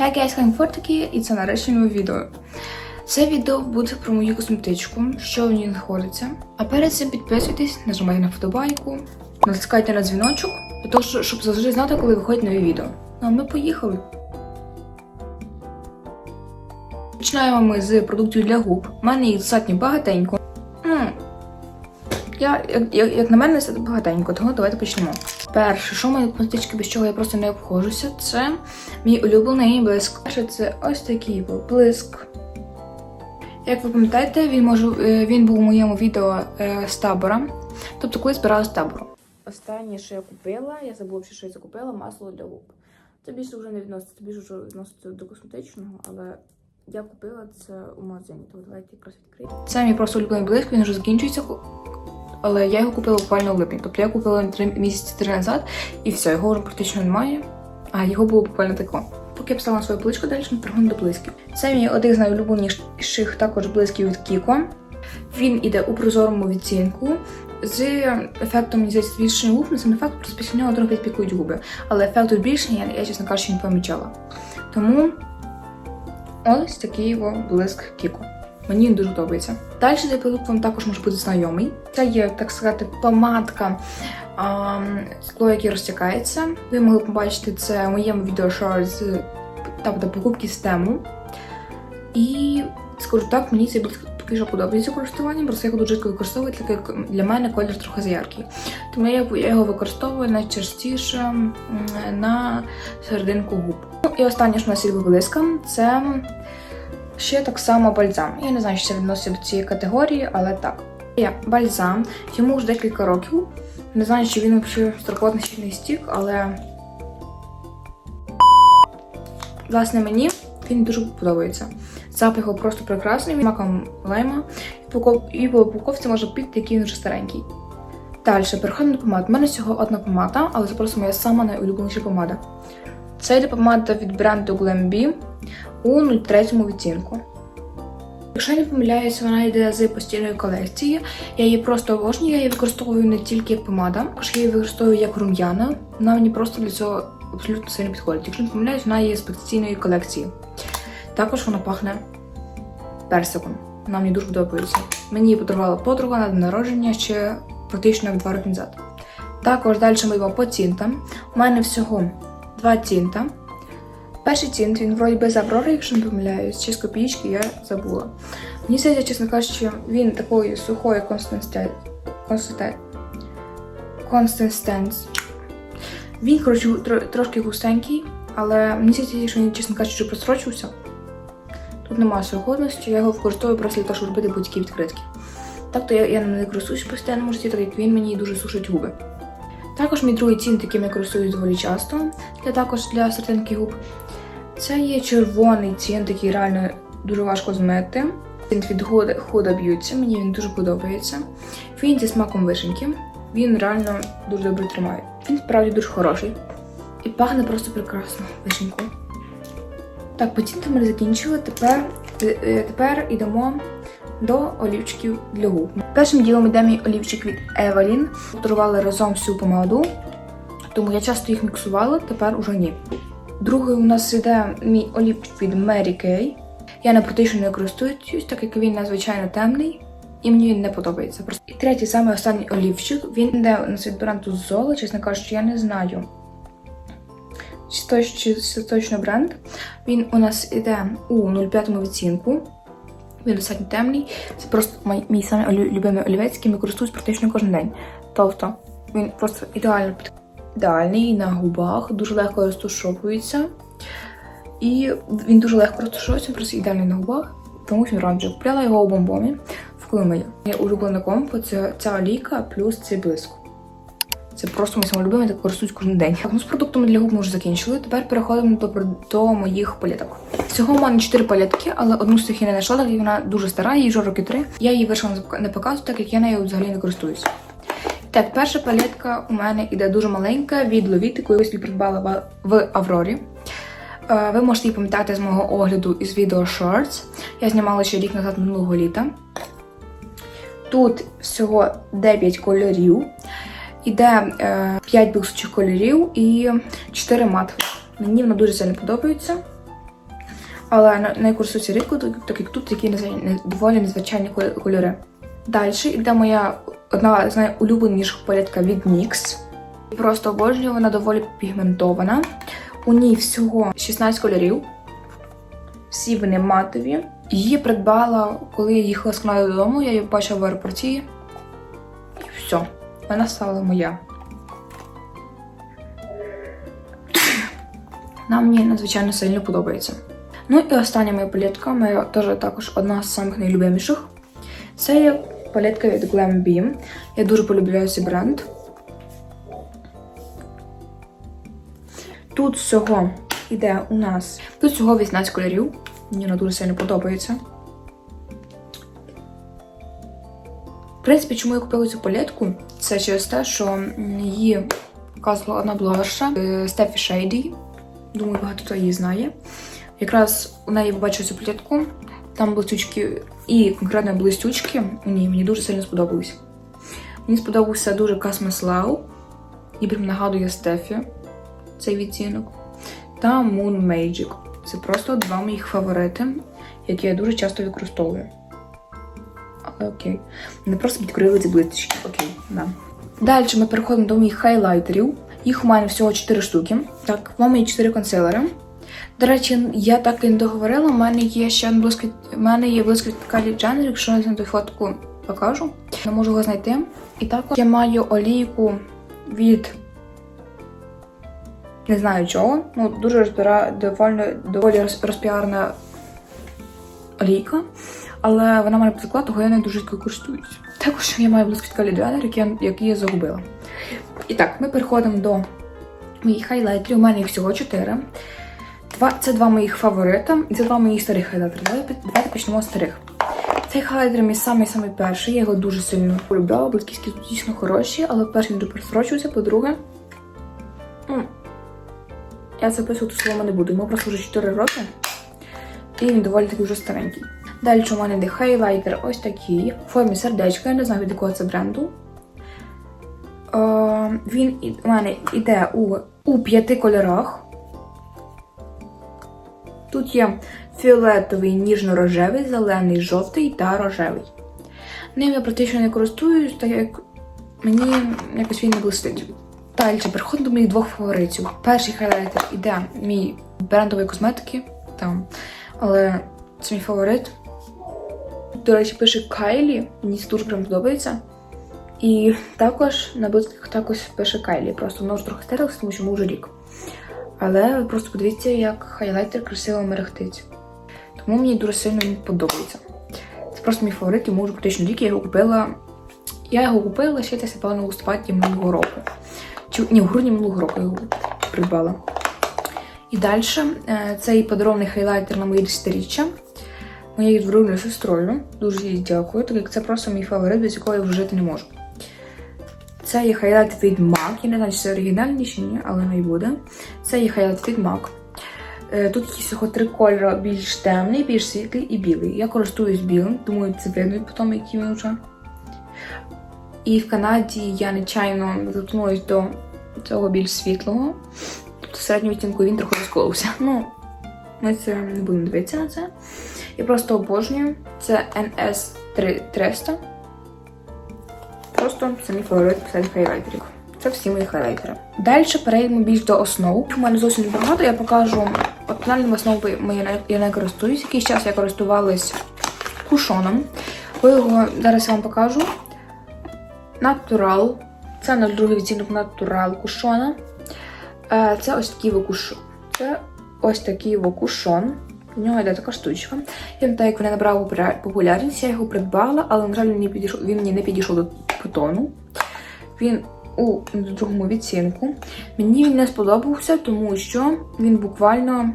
Hey guys, комфортики, і це нарешті нове відео. Це відео буде про мою косметичку, що в ній знаходиться. А перед цим підписуйтесь, нажимайте на вподобайку, натискайте на дзвіночок, того, щоб- завжди знати, коли виходять нові відео. Ну а ми поїхали. Починаємо ми з продуктів для губ. У мене їх достатньо багатенько. Я, як, як, як на мене, це багатенько, тому давайте почнемо. Перше, що мене косметички, без чого я просто не обходжуся, це мій улюблений блиск. Перше, це ось такий був блиск. Як ви пам'ятаєте, він може е, він був у моєму відео е, з табора. Тобто, коли збирала з табору. Останнє, що я купила, я забула, що я закупила масло для губ. Це більше вже не відноситься, це більше вже відноситься до косметичного, але я купила це у магазині. То давайте якраз відкрию. Це мій просто улюблений блиск, він вже закінчується. Але я його купила буквально в липні. Тобто я купила місяці три назад, і все, його вже практично немає. А його було буквально тако. Поки я встала на свою поличку, далі ми переходимо до блисків. Це мій один з найулюбленіших також блисків від Кіко. Він іде у прозорому відцінку з ефектом здається, збільшення губ, не сам ефект, просто після нього трохи підпікують губи. Але ефекту збільшення я, я чесно кажучи, не помічала. Тому ось такий його блиск Кіко. Мені він дуже подобається. Далі цей продукт вам також може бути знайомий. Це є, так сказати, помадка, скло, яке розтікається. Ви могли побачити це в моєму відео з тобто, покупки з тему. І скажу так, мені цей поки що подобається користуванням, просто я його дуже рідко використовую, так для мене колір трохи заяркий. Тому я, його використовую найчастіше на серединку губ. Ну, і останнє, що у нас є блиска, це ще так само бальзам. Я не знаю, чи це відноситься до цієї категорії, але так. Є бальзам, йому вже декілька років. Не знаю, чи він взагалі строковатний чи не стік, але власне мені він дуже подобається. Запах його просто прекрасний, він маком лайма, і по упаков- упаковці можна піти, який він вже старенький. Далі, переходимо до помад. У мене всього одна помада, але це просто моя найулюбленіша помада. Це йде помада від бренду Glambi у 03 відтінку. Якщо я не помиляюся, вона йде з постійної колекції. Я її просто обожнюю, я її використовую не тільки як помада, також я її використовую як рум'яна. Вона мені просто для цього абсолютно сильно підходить. Якщо не помиляюсь, вона є з постійної колекції. Також вона пахне персиком. Вона мені дуже подобається. Мені її подарувала подруга на день народження ще практично два роки назад. Також далі ми йдемо по тінтам. У мене всього два тінта. Перший тінт, він вроді без Аврори, якщо не помиляюсь, чи з копійки я забула. Мені здається, чесно кажучи, він такої сухої консистенції. Він, коротше, трошки густенький, але мені здається, що він, чесно кажучи, просрочився. Тут немає сьогодності, я його використовую просто для того, щоб робити будь-які відкритки. Так то я, я не користуюсь в постійному житті, так як він мені дуже сушить губи. Також мій другий тінт, яким я користуюсь доволі часто, для також для серединки губ. Це є червоний тінт, який реально дуже важко змити. Тінт від Huda Beauty, мені він дуже подобається. Він зі смаком вишеньки. Він реально дуже добре тримає. Він справді дуже хороший. І пахне просто прекрасно вишенькою. Так, по тінтам ми закінчили. Тепер, е, е, тепер йдемо до олівчиків для губ. Першим ділом йде мій олівчик від Evelyn. Подарували разом всю помаду, тому я часто їх міксувала, тепер уже ні. Другий у нас йде мій олівчик від Mary Kay. Я не практично не користуюсь, так як він надзвичайно темний. І мені він не подобається. І третій, саме останній олівчик. Він йде на свій бренду Золо, чесно кажучи, я не знаю. Чи це точно бренд. Він у нас іде у 05 відцінку. Він достатньо темний. Це просто мій, мій самий любимий олівець, яким я користуюсь практично кожен день. Тобто він просто ідеально ідеальний на губах, дуже легко розтушовується. І він дуже легко розташовується, просто ідеальний на губах, тому що він оранжевий. Купляла його у бомбомі в Коломиї. Моя улюблена компо це ця олійка плюс цей блиск. Це просто мій самолюбимий, так користуюсь кожен день. Так, ну з продуктами для губ ми вже закінчили. Тепер переходимо до, до моїх палеток. Всього в мене 4 палетки, але одну з цих я не знайшла, так як вона дуже стара, їй вже роки 3. Я її вирішила не показувати, так як я нею взагалі не користуюсь. Так, перша палетка у мене іде дуже маленька від Lovit, яку я собі придбала в- в Аврорі. Е, Ви можете її пам'ятати з мого огляду із відео Shorts. Я знімала ще рік назад минулого літа. Тут всього 9 кольорів. Іде е, 5 блискучих кольорів і 4 матових. Мені вона дуже сильно подобається. Але на, користуюся рідко, так, як тут такі доволі незвичайні кольори. Далі йде моя одна з найулюбленіших палетка від NYX. Просто обожнюю, вона доволі пігментована. У ній всього 16 кольорів. Всі вони матові. Її придбала, коли я їхала з Канади додому, я її бачила в аеропорті. І все, вона стала моя. Вона мені надзвичайно сильно подобається. Ну і остання моя палетка, моя теж також одна з самих найлюбиміших. Це є палетка від Glam Beam. Я дуже полюбляю цей бренд. Тут всього іде у нас. Тут всього 18 кольорів. Мені вона дуже сильно подобається. Принципі, чому я купила цю палетку? Це через те, що її показувала одна блогерша е, Стефі Шейді. Думаю, багато хто її знає. Якраз у неї побачила цю палетку. Там блистючки і конкретно блистючки у ній мені дуже сильно сподобались. Мені сподобався дуже Cosmos Lau. І прям нагадує Стефі цей відтінок. Та Moon Magic. Це просто два моїх фаворити, які я дуже часто використовую. Але окей. Не просто підкрили ці блисточки. Окей, да. Далі ми переходимо до моїх хайлайтерів. Їх у мене всього 4 штуки. Так, в мене є 4 консилери. До речі, я так і не договорила. У мене є ще блискавик, у мене є блискавик Калі Дженер, якщо я знайду фотку, покажу. Не можу його знайти. І також я маю олійку від не знаю чого. Ну, дуже розпіра... доволі, доволі розпіарна олійка. Але вона має потекла, того я не дуже користуюсь. Також я маю блискавик Дженер, який, я- який я загубила. І так, ми переходимо до моїх хайлайтерів. У мене їх всього 4. Два, це два моїх фаворита, це два моїх старих хайлайтери. Давайте, почнемо з старих. Цей хайлайтер мій самий самий перший. Я його дуже сильно полюбляла, такі дійсно хороші, але перший він дуже просрочується, по-друге. Я це писати слово не буду. Йому просто вже 4 роки. І він доволі таки вже старенький. Далі у мене йде хайлайтер ось такий, в формі сердечка, я не знаю від якого це бренду. Е, він у мене йде у, у п'яти кольорах. Тут є фіолетовий, ніжно-рожевий, зелений, жовтий та рожевий. Ним я практично не користуюсь, так як мені якось він не блистить. Далі переходимо до моїх двох фаворитів. Перший хайлайтер іде мій брендової косметики, там, але це мій фаворит. До речі, пише Кайлі, мені дуже прям подобається. І також на блисках також пише Кайлі. Просто воно вже трохи стерлося, тому що йому вже рік. Але ви просто подивіться, як хайлайтер красиво мерехтить. Тому мені дуже сильно подобається. Це просто мій фаворит, йому вже практично рік. Я його купила. Я його купила ще десь, напевно, у листопаді минулого року. Чи ні, в грудні минулого року його придбала. І далі цей подарований хайлайтер на моє десятиріччя. Моєю двоюрідною сестрою. Дуже їй дякую, так як це просто мій фаворит, без якого я вже жити не можу. Це є хайлайт від MAC. Я не знаю, чи це оригінальні чи ні, але не буде. Це є хайлайт від MAC. Е, Тут є всього три кольори: більш темний, більш світлий і білий. Я користуюсь білим, думаю, це видно потім, який він вже. І в Канаді я нечайно заткнулась до цього більш світлого. Тобто середнього відтінку він трохи розколився. Ну, ми це не будемо дивитися на це. Я просто обожнюю. Це NS 300. Просто це мій фаворит серед хайлайтерів. Це всі мої хайлайтери. Далі перейдемо більш до основ. У мене зовсім багато. Я покажу от тональними основами я не, користуюсь. Якийсь час я користувалась кушоном. Бо його зараз я вам покажу. Натурал. Це наш другий відтінок Натурал кушона. Е, Це ось такий вокушон. Це ось такий вокушон. В нього йде така штучка. Я пам'ятаю, як набрала популя- популярність, я його придбала, але, на жаль, він, не підійшов, він мені не підійшов до по тону. Він у другому відцінку. Мені він не сподобався, тому що він буквально.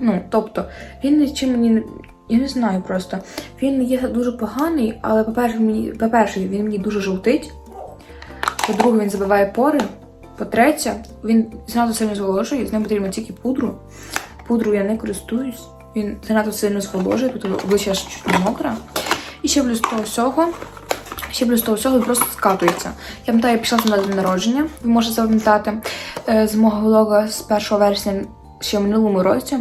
Ну, тобто, він нічим мені. Я не знаю просто. Він є дуже поганий, але, по-перше, по-перше, він мені дуже жовтить. По-друге, він забиває пори. По-третє, він занадто сильно зволожує, з ним потрібно тільки пудру. Пудру я не користуюсь. Він занадто сильно зволожує, тут обличчя чуть мокре. І ще плюс того всього, ще плюс того всього він просто скатується. Я пам'ятаю, я пішла на день народження, ви можете запам'ятати е, з мого влога з 1 вересня ще в минулому році,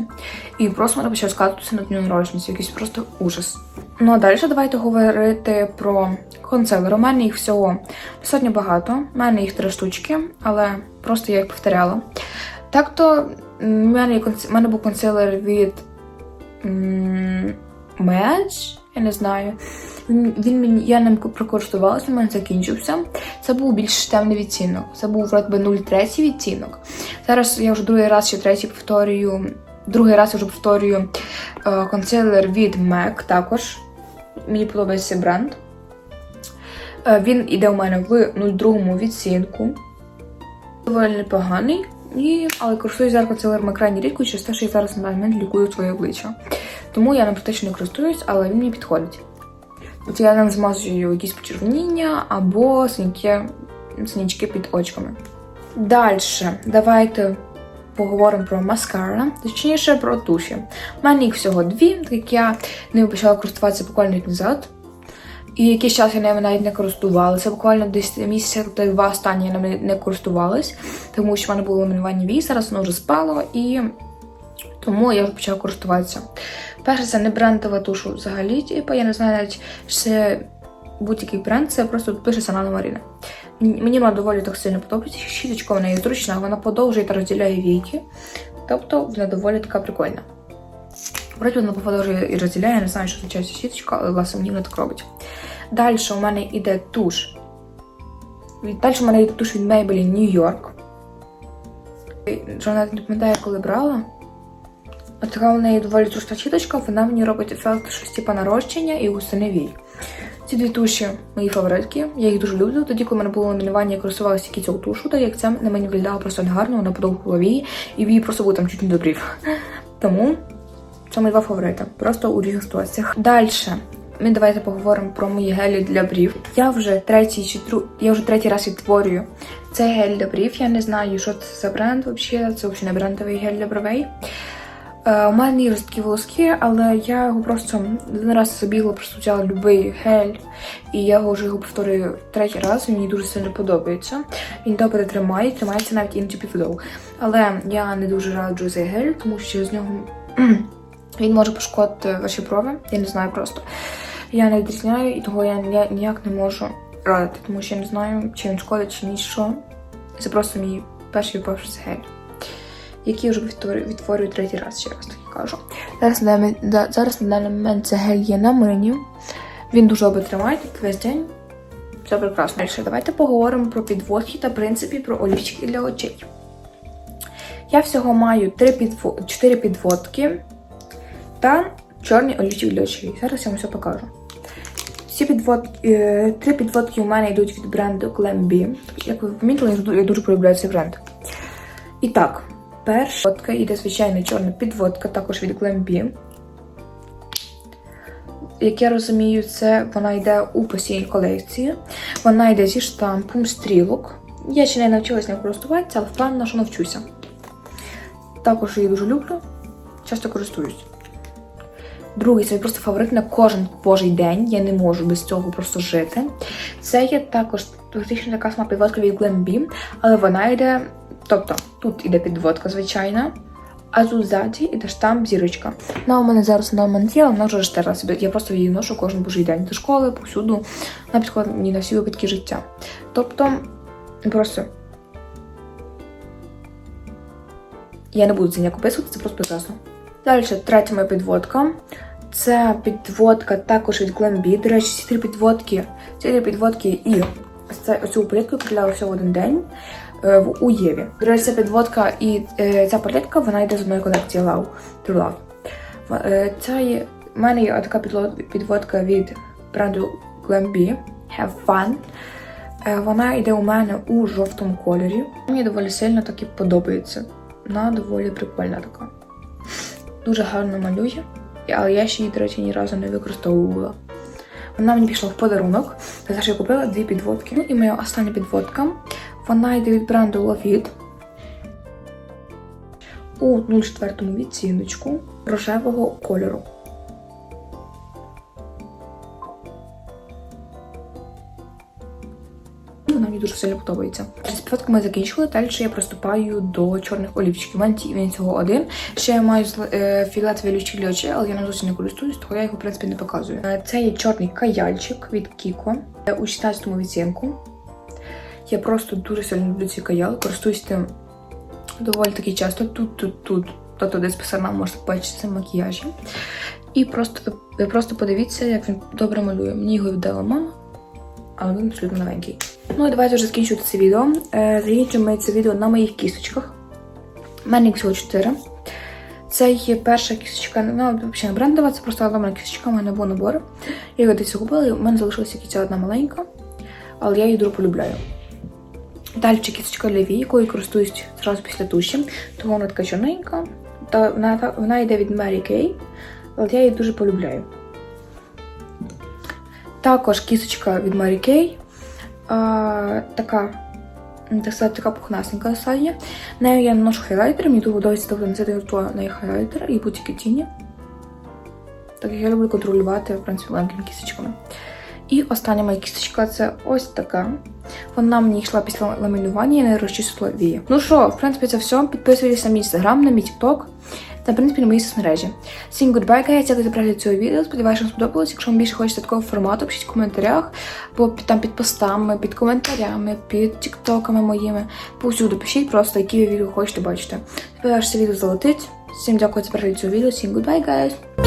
і просто мене почав скатуватися на дню народження. Якийсь просто ужас. Ну а далі давайте говорити про консилери. У мене їх всього достатньо багато. У мене їх три штучки, але просто я їх повторяла. Так то в мене, в мене був консилер від Медж, я не знаю. Він, мені я ним прокористувалася, він мене закінчився. Це був більш темний відтінок. Це був вроді би 0,3 відтінок. Зараз я вже другий раз чи третій повторюю. Другий раз я вже повторюю е, консилер від MAC також. Мені подобається бренд. Е, він іде у мене в 0,2 відцінку. Доволі непоганий. І, але користуюсь консилером крайні рідко через те, що я зараз на даний момент лікую своє обличчя. Тому я ним практично не користуюсь, але він мені підходить. От я ним змазую якісь почервоніння або синяки, синячки під очками. Далі, давайте поговоримо про маскара, точніше про туші. У мене їх всього дві, так як я ними почала користуватися буквально рік назад. І якийсь час я ними навіть не користувалася. Буквально десь місяця та два останні я ними не користувалась, тому що в мене було ламінування вій, зараз воно вже спало, і тому я вже почала користуватися. Перше, це не брендова туш взагалі, типу, я не знаю навіть, чи це будь-який бренд, це просто пише Санана Маріна. Мені вона доволі так сильно подобається. Щіточка в неї зручна, вона подовжує та розділяє війки. Тобто вона доволі така прикольна. Вроді вона подовжує і розділяє, я не знаю, що означає щіточка, але власне мені вона так робить. Далі у мене йде туш. Далі у мене йде туш від Maybelline New York. Що не пам'ятаю, коли брала. От така в неї доволі зручна щіточка, вона мені робить ефект щось типу нарощення і густини вій. Ці дві туші мої фаворитки, я їх дуже люблю. Тоді, коли в мене було ламінування, я користувалася тільки цього тушу, так як це на мені виглядало просто негарно, вона подовгувала вії, і вії просто були там чуть не добрів. Тому це мої два фаворити, просто у різних ситуаціях. Далі. Ми давайте поговоримо про мої гелі для брів. Я вже третій чи дру... я вже третій раз відтворюю цей гель для брів. Я не знаю, що це за бренд взагалі. Це взагалі не брендовий гель для бровей. Е, у мене є жорсткі волоски, але я його просто один раз забігла, просто взяла любий гель, і я його вже його повторюю третій раз. Він мені дуже сильно подобається. Він добре тримає, тримається навіть іноді півдовго. Але я не дуже раджу цей гель, тому що з нього він може пошкодити ваші брови. Я не знаю просто. Я не відрізняю, і того я ні- ніяк не можу радити, тому що я не знаю, чи він шкодить, чи ні, що. Це просто мій перший попавшийся гель який я вже відтворюю, відтворюю третій раз, ще раз таки кажу. Зараз на, даний- зараз на даний момент це гель є на мені. Він дуже добре тримає весь день. Все прекрасно. Далі давайте поговоримо про підводки та в принципі про олівчики для очей. Я всього маю 3 підво... 4 підводки та чорні олівчики для очей. Зараз я вам все покажу. Всі підводки, е, три підводки у мене йдуть від бренду Glam B. Як ви помітили, я дуже полюбляю цей бренд. І так, перша підводка йде звичайна чорна підводка, також від Glam Як я розумію, це вона йде у постійній колекції. Вона йде зі штампом стрілок. Я ще не навчилась ним користуватися, але впевнена, що навчуся. Також її дуже люблю, часто користуюсь. Другий це просто фаворит на кожен божий день. Я не можу без цього просто жити. Це є також практично така сама підводка від Glam але вона йде. Тобто тут іде підводка звичайна, а тут ззаді іде штамп зірочка. Вона у мене зараз на є, але вона вже розтерла себе. Я просто її ношу кожен божий день до школи, повсюду. Вона підходить мені на всі випадки життя. Тобто, просто. Я не буду це ніяк описувати, це просто прекрасно. Далі третя моя підводка. Це підводка також від Glam До речі, ці три підводки, ці три підводки і це, оцю палітку купляла всього один день в у Єві. До речі, ця підводка і е, ця палітка, вона йде з одної колекції Love True Love. В- Е, Це є, в мене є така підводка від бренду Glam Have Fun. Е, Вона йде у мене у жовтому кольорі. Мені доволі сильно так і подобається. Вона доволі прикольна така. Дуже гарно малює, але я ще її, до речі, ні разу не використовувала. Вона мені пішла в подарунок, за що я купила дві підводки. Ну і моя остання підводка. Вона йде від бренду Lovit у 04 відціночку рожевого кольору. Вона мені дуже сильно подобається. З підводку ми закінчили. Далі я приступаю до чорних олівчиків. У мене він цього один. Ще я маю е, фіолетовий олівчик для але я не зовсім не користуюсь, тому я його в принципі не показую. Е, Це є чорний каяльчик від Кіко е, у 16-му відцінку. Я просто дуже сильно люблю цей каял, користуюсь тим доволі таки часто. Тут, тут, тут. Тобто десь посерна можна побачити це макіяжі. І просто ви просто подивіться, як він добре малює. Мені його віддала мама, але він абсолютно новенький. Ну і давайте вже закінчувати це відео. Е, Закінчуємо ми це відео на моїх кісточках. У мене їх всього 4. Це є перша кісточка, ну, взагалі не брендова, це просто одна кісточка, у мене був набор. Я його десь загубила, і у мене залишилася тільки одна маленька, але я її дуже полюбляю. Далі кісточка для вій, якою користуюсь зразу після туші, тому вона така чорненька. Та вона, вона йде від Mary Kay, але я її дуже полюбляю. Також кісточка від Mary Kay. А, така, м, так сказати, така пухнасенька достатньо. Нею я наношу хайлайтер, мені дуже подобається добре носити неї хайлайтер і будь-які тіні. Так як я люблю контролювати, в принципі, маленькими кісточками. І остання моя кісточка це ось така. Вона мені йшла після ламінування, я не розчистила вії. Ну що, в принципі, це все. Підписуйтесь на мій інстаграм, на мій тікток та, в принципі, на мої соцмережі. Всім goodbye, guys, дякую за перегляд цього відео. Сподіваюся, вам сподобалось. Якщо вам більше хочеться такого формату, пишіть в коментарях, або під, там під постами, під коментарями, під тіктоками моїми. Повсюди пишіть просто, які ви відео хочете бачити. Сподіваюся, це відео залетить. Всім дякую за перегляд цього відео. Всім goodbye, guys!